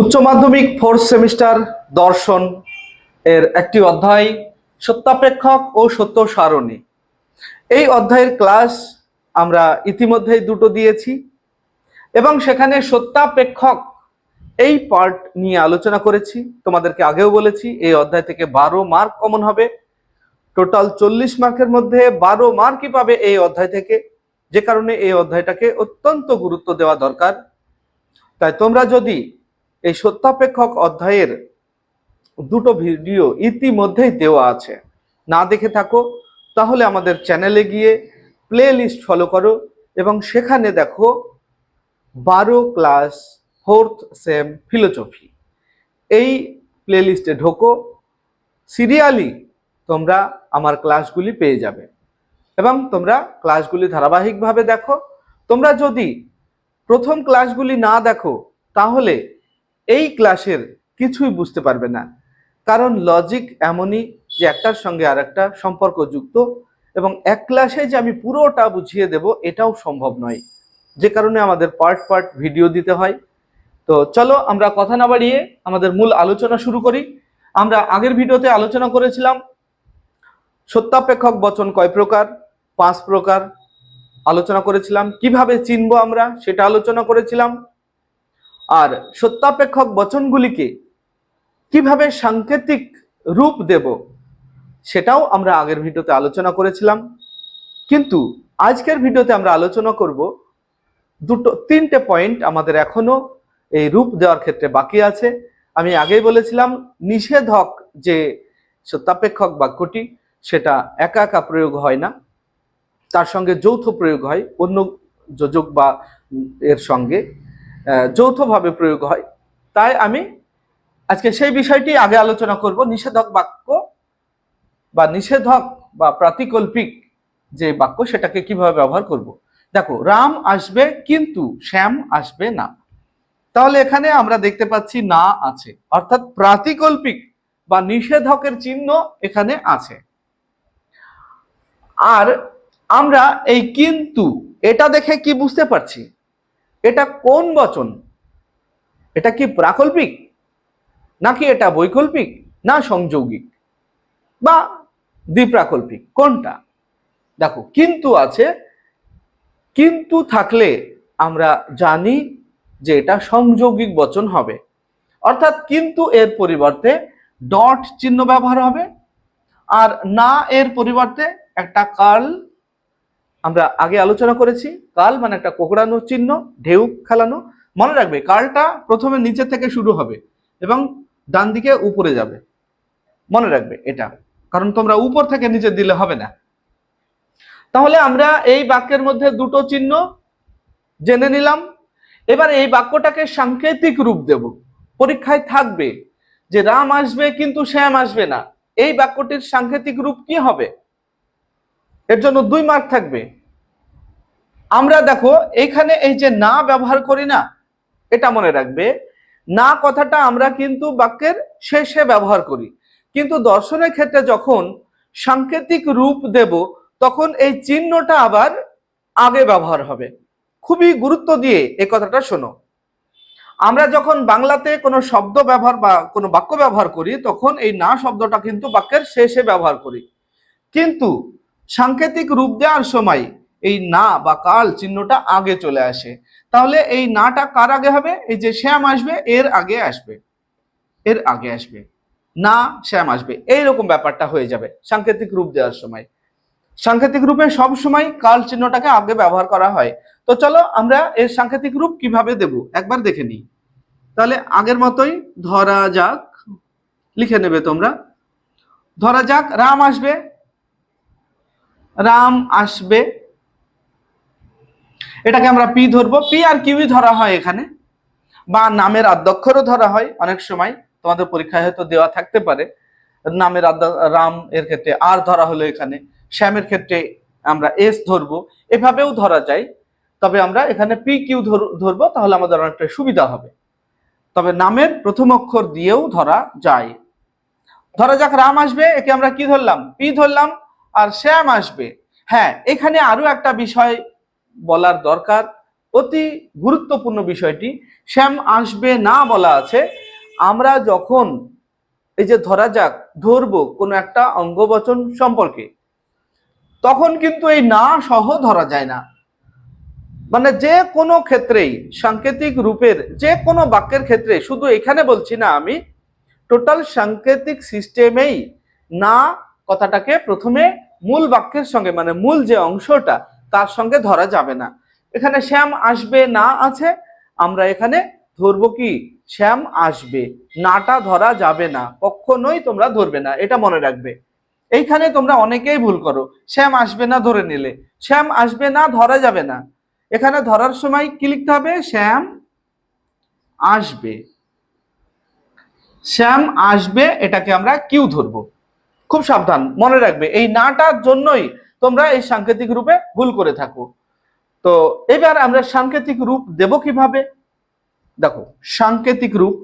উচ্চ মাধ্যমিক fourth semester দর্শন এর একটি অধ্যায়, সত্যাপেক্ষক ও সত্য সারণী। এই অধ্যায়ের ক্লাস আমরা ইতিমধ্যেই দুটো দিয়েছি এবং সেখানে সত্যাপেক্ষক এই পার্ট নিয়ে আলোচনা করেছি। তোমাদেরকে আগেও বলেছি, এই অধ্যায় থেকে বারো মার্ক কমন হবে। টোটাল চল্লিশ মার্কের মধ্যে বারো মার্কই পাবে এই অধ্যায় থেকে। যে কারণে এই অধ্যায়টাকে অত্যন্ত গুরুত্ব দেওয়া দরকার। তাই তোমরা যদি এই সত্যাপেক্ষক অধ্যায়ের দুটো ভিডিও ইতিমধ্যেই দেওয়া আছে। না দেখে থাকো, তাহলে আমাদের চ্যানেলে গিয়ে প্লে লিস্ট ফলো করো এবং সেখানে দেখো বারো ক্লাস ফোর্থ সেম ফিলোসফি। এই প্লে লিস্টে ঢোকো, সিরিয়ালি তোমরা আমার ক্লাসগুলি পেয়ে যাবে। এবং তোমরা ক্লাসগুলি ধারাবাহিকভাবে দেখো। তোমরা যদি প্রথম ক্লাসগুলি না দেখো, তাহলে এই ক্লাসের কিছুই বুঝতে পারবে না। কারণ লজিক এমনই যে একটার সঙ্গে আর একটা সম্পর্কযুক্ত এবং এক ক্লাসে যে আমি পুরোটা বুঝিয়ে দেব এটাও সম্ভব নয়। যে কারণে আমাদের পার্ট পার্ট ভিডিও দিতে হয়। তো চলো আমরা কথা না বাড়িয়ে আমাদের মূল আলোচনা শুরু করি। আমরা আগের ভিডিওতে আলোচনা করেছিলাম, সত্যাপেক্ষক বচন কয় প্রকার, পাঁচ প্রকার আলোচনা করেছিলাম। কীভাবে চিনব আমরা সেটা আলোচনা করেছিলাম। আর সত্যাপেক্ষক বচনগুলিকে কীভাবে সাংকেতিক রূপ দেব সেটাও আমরা আগের ভিডিওতে আলোচনা করেছিলাম। কিন্তু আজকের ভিডিওতে আমরা আলোচনা করব দুটো, তিনটে পয়েন্ট আমাদের এখনও এই রূপ দেওয়ার ক্ষেত্রে বাকি আছে। আমি আগেই বলেছিলাম নিষেধক যে সত্যাপেক্ষক বাক্যটি, সেটা একা একা প্রয়োগ হয় না। তার সঙ্গে যৌথ প্রয়োগ হয়, অন্য যোজক বা এর সঙ্গে। যৌথভাবে প্রয়োগ হয়। তাই আমি আজকে সেই বিষয়টি আগে আলোচনা করব। নিষেধক বাক্য বা নিষেধক বা প্রাতিকল্পিক যে বাক্য, সেটাকে কীভাবে ব্যবহার করব। দেখো, রাম আসবে কিন্তু শ্যাম আসবে না। তাহলে এখানে আমরা দেখতে পাচ্ছি না আছে। অর্থাৎ প্রাতিকল্পিক বা নিষেধকের চিহ্ন এখানে আছে। আর আমরা এই কিন্তু, এটা দেখে কি বুঝতে পারছি? এটা কোন বচন? এটা কি প্রাকল্পিক? নাকি এটা বৈকল্পিক? না সংযৌগিক? বা দ্বিপ্রাকল্পিক? কোনটা? দেখো, কিন্তু আছে, কিন্তু থাকলে আমরা জানি যে এটা সংযৌগিক বচন হবে। অর্থাৎ কিন্তু এর পরিবর্তে ডট চিহ্ন ব্যবহার হবে, আর না এর পরিবর্তে একটা কাল আমরা আগে আলোচনা করেছি, কাল মানে একটা কোকড়ানো চিহ্ন, ঢেউ খেলানো, মনে রাখবে কালটা প্রথমে নিচে থেকে শুরু হবে এবং ডান দিকে উপরে যাবে। মনে রাখবে এটা, কারণ তোমরা উপর থেকে নিচে দিলে হবে না। তাহলে আমরা এই বাক্যের মধ্যে দুটো চিহ্ন জেনে নিলাম। এবার এই বাক্যটাকে সাংকেতিক রূপ দেব। পরীক্ষায় থাকবে যে রাম আসবে কিন্তু শ্যাম আসবে না। এই বাক্যটির সাংকেতিক রূপ কি হবে? এর জন্য দুই মার্ক থাকবে। আমরা দেখো এইখানে এই যে না ব্যবহার করি না, এটা মনে রাখবে। না কথাটা আমরা কিন্তু বাক্যের শেষে ব্যবহার করি। কিন্তু দর্শনের ক্ষেত্রে যখন সাংকেতিক রূপ দেব, তখন এই চিহ্নটা আবার আগে ব্যবহার হবে। খুবই গুরুত্ব দিয়ে এই কথাটা শোনো। আমরা যখন বাংলাতে কোনো শব্দ ব্যবহার বা কোনো বাক্য ব্যবহার করি, তখন এই না শব্দটা কিন্তু বাক্যের শেষে ব্যবহার করি। কিন্তু সাংকেতিক রূপ দেওয়ার সময় এই না বা কাল চিহ্নটা আগে চলে আসে। তাহলে এই নাটা কার আগে হবে? এই যে শ্যাম আসবে, এর আগে আসবে। এর আগে আসবে। না, শ্যাম আসবে। এইরকম ব্যাপারটা হয়ে যাবে সাংকেতিক রূপ দেওয়ার সময়। সাংকেতিক রূপে সব সময় কাল চিহ্নটাকে আগে ব্যবহার করা হয়। তো চলো আমরা এর সাংকেতিক রূপ কীভাবে দেব? একবার দেখে নিই। তাহলে আগের মতোই ধরা যাক। লিখে নেবে তোমরা। ধরা যাক রাম আসবে রাম আসবে। এটাকে আমরা পি ধরবো। পি আর কিউই ধরা হয় এখানে। বা নামের আদ্যক্ষরও ধরা হয় অনেক সময়। তোমাদের পরীক্ষায় হয়তো দেওয়া থাকতে পারে। নামের রাম এর ক্ষেত্রে আর ধরা হলো এখানে। শ্যামের ক্ষেত্রে আমরা এস ধরবো। এভাবেও ধরা যায়। তবে আমরা এখানে পি কিউ ধরবো, তাহলে আমাদের অনেকটা সুবিধা হবে। তবে নামের প্রথম অক্ষর দিয়েও ধরা যায়। ধরা যাক রাম আসবে। একে আমরা কি ধরলাম? পি ধরলাম। আর শ্যাম আসবে। হ্যাঁ এখানে আরও একটা বিষয় বলার দরকার, অতি গুরুত্বপূর্ণ বিষয়টি। শ্যাম আসবে না বলা আছে। আমরা যখন, এই যে ধরা যাক, ধরবো কোনো একটা অঙ্গবচন সম্পর্কে, তখন কিন্তু এই না সহ ধরা যায় না। মানে যে কোনো ক্ষেত্রেই, সাংকেতিক রূপের যে কোনো বাক্যের ক্ষেত্রে, শুধু এখানে বলছি না আমি টোটাল সাংকেতিক সিস্টেমেই না কথাটাকে প্রথমে মূল বাক্যের সঙ্গে মানে মূল যে অংশটা, তার সঙ্গে ধরা যাবে না। এখানে শ্যাম আসবে, না আছে, আমরা এখানে ধরবো কি? শ্যাম আসবে, নাটা ধরা যাবে না, কখনোই তোমরা ধরবে না, এটা মনে রাখবে। এইখানে তোমরা অনেকেই ভুল করো, শ্যাম আসবে না ধরে নিলে, শ্যাম আসবে না ধরা যাবে না। এখানে ধরার সময় কি লিখতে হবে? শ্যাম আসবে। শ্যাম আসবে, এটাকে আমরা কিউ ধরবো। খুব সাবধান, মনে রাখবে, এই নাটার জন্যই তোমরা এই সাংকেতিক রূপে ভুল করে থাকো। তো এবার আমরা সাংকেতিক রূপ দেব কীভাবে? দেখো, সাংকেতিক রূপ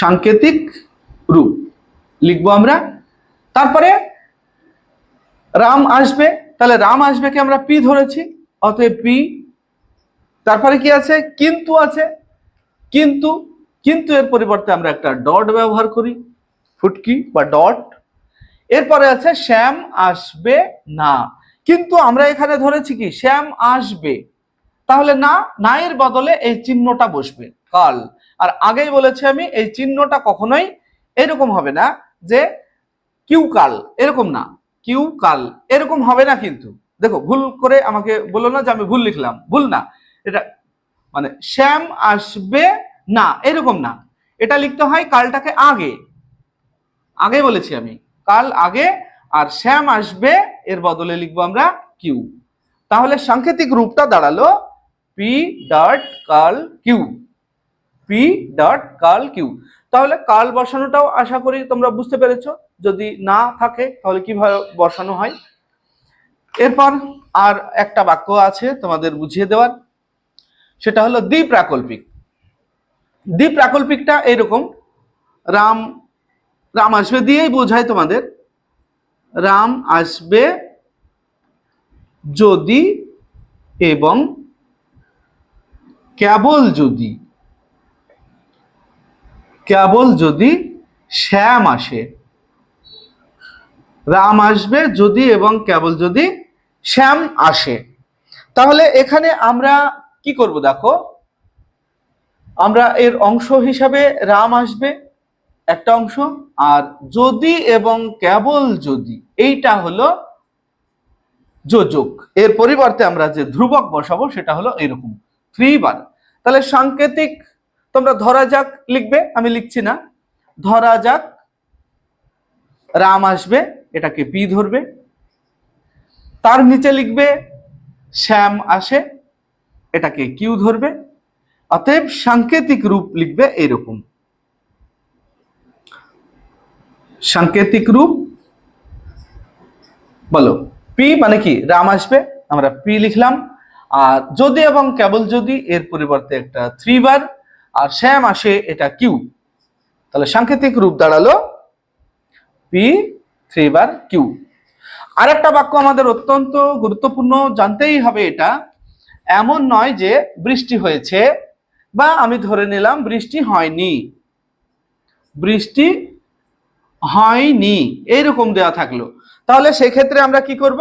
সাংকেতিক রূপ লিখব আমরা। তারপরে রাম আসবে, তাহলে রাম আসবে কি আমরা পি ধরেছি, অতএব পি। তারপরে কি আছে? কিন্তু আছে, কিন্তু কিন্তু এর পরিবর্তে আমরা একটা ডট ব্যবহার করি, ফুটকি বা ডট। এরপরে আছে শ্যাম আসবে না। কিন্তু আমরা এখানে ধরেছি কি, শ্যাম আসবে। তাহলে না না এর বদলে এই চিহ্নটা বসবে, কাল। আর আগেই বলেছি আমি, এই চিহ্নটা কখনোই এরকম হবে না যে কিউ কাল, এরকম না। কিউ কাল, এরকম হবে না কিন্তু। দেখো, ভুল করে আমাকে বলো না যে আমি ভুল লিখলাম। ভুল না। এটা মানে শ্যাম আসবে না, এরকম না। এটা লিখতে হয় কালটাকে আগে। আগে বলেছি আমি, কাল আগে আর শ্যাম আসবে, এর বদলে লিখব আমরা কিউ তাহলে সাংকেতিক রূপটা দাঁড়াল পি ডট কাল কিউ পি ডট কাল কিউ তাহলে কাল বসানোটাও আশা করি তোমরা বুঝতে পেরেছ। যদি না থাকে, তাহলে কীভাবে বসানো হয়? এরপর আর একটা বাক্য আছে তোমাদের বুঝিয়ে দেওয়ার। সেটা হলো দ্বি প্রাকল্পিক দ্বি প্রাকল্পিকটা এরকম রাম রাম আসবে দিয়েই বোঝায় তোমাদের। রাম আসবে যদি এবং কেবল যদি কেবল যদি শ্যাম আসে। রাম আসবে যদি এবং কেবল যদি শ্যাম আসে। তাহলে এখানে আমরা কি করব দেখো? আমরা এর অংশ হিসাবে রাম আসবে, একটা অংশ, আর যদি এবং কেবল যদি, এইটা হলো যোজক। এর পরিবর্তে আমরা যে ধ্রুবক বসাবো, সেটা হলো এরকম থ্রি বার তাহলে সাংকেতিক, তোমরা ধরা যাক, লিখবে, আমি লিখছি না। ধরা যাক, রাম আসবে, এটাকে পি ধরবে। তার নিচে লিখবে, শ্যাম আসে, এটাকে কিউ ধরবে। অতএব সাংকেতিক রূপ লিখবে এরকম। সাংকেতিক রূপ, বলো, পি মানে কি? রাম আসবে, আমরা পি লিখলাম। আর যদি এবং কেবল যদি, এর পরিবর্তে একটা থ্রি বার আর শ্যাম আসে, এটা কিউ তাহলে সাংকেতিক রূপ দাঁড়াল পি থ্রি বার কিউ আরেকটা বাক্য আমাদের অত্যন্ত গুরুত্বপূর্ণ, জানতেই হবে এটা। এমন নয় যে বৃষ্টি হয়েছে বা আমি ধরে নিলাম বৃষ্টি হয়নি। বৃষ্টি হয়নি, এইরকম দেওয়া থাকল। তাহলে সেক্ষেত্রে আমরা কি করব?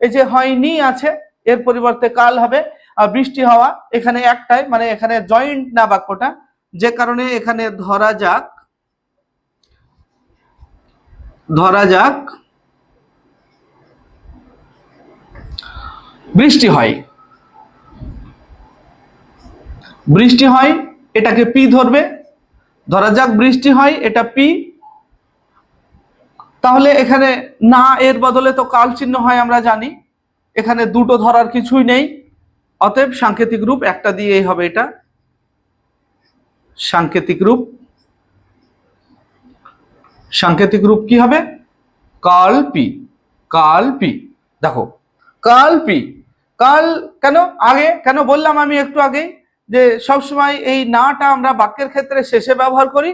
এই যে হয়নি আছে, এর পরিবর্তে কাল হবে, আর বৃষ্টি হওয়া এখানে একটাই মানে এখানে জয়েন্ট না বাক্যটা, যে কারণে এখানে ধরা যাক ধরা যাক, বৃষ্টি হয়। বৃষ্টি হয়, এটাকে পি ধরবে। ধরা যাক বৃষ্টি হয়, এটা পি। তাহলে এখানে না এর বদলে তো কাল চিহ্ন হয় আমরা জানি। এখানে দুটো ধরার কিছুই নেই। অতএব সাংকেতিক রূপ একটা দিয়েই হবে এটা। সাংকেতিক রূপ। সাংকেতিক রূপ কি হবে? কাল পি। কাল পি। দেখো, কাল পি। কাল কেন? আগে, কেন বললাম আমি একটু আগে যে সবসময় এই নাটা আমরা বাক্যের ক্ষেত্রে শেষে ব্যবহার করি,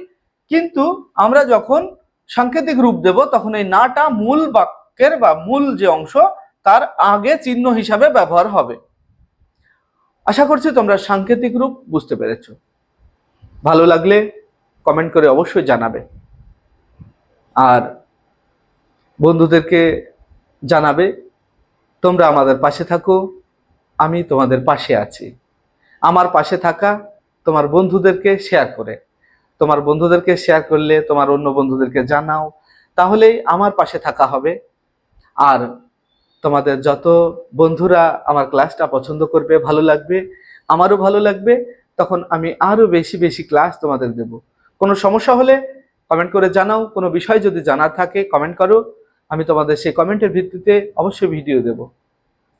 কিন্তু আমরা যখন সাংকেতিক রূপ দেব, তখন এই নাটা মূল বাক্যের বা মূল যে অংশ, তার আগে চিহ্ন হিসাবে ব্যবহার হবে। আশা করছি তোমরা সাংকেতিক রূপ বুঝতে পেরেছ। ভালো লাগলে কমেন্ট করে অবশ্যই জানাবে। আর বন্ধুদেরকে জানাবে, তোমরা আমাদের পাশে থাকো, আমি তোমাদের পাশে আছি। আমার পাশে থাকা তোমার বন্ধুদেরকে শেয়ার করে। তোমার বন্ধুদেরকে শেয়ার করলে তোমার অন্য বন্ধুদেরকে জানাও, তাহলেই আমার পাশে থাকা হবে। আর তোমাদের যত বন্ধুরা আমার ক্লাসটা পছন্দ করবে, ভালো লাগবে, আমারও ভালো লাগবে, তখন আমি আরও বেশি বেশি ক্লাস তোমাদের দেব। কোনো সমস্যা হলে কমেন্ট করে জানাও, কোনো বিষয় যদি জানার থাকে কমেন্ট করো, আমি তোমাদের সেই কমেন্টের ভিত্তিতে অবশ্যই ভিডিও দেব।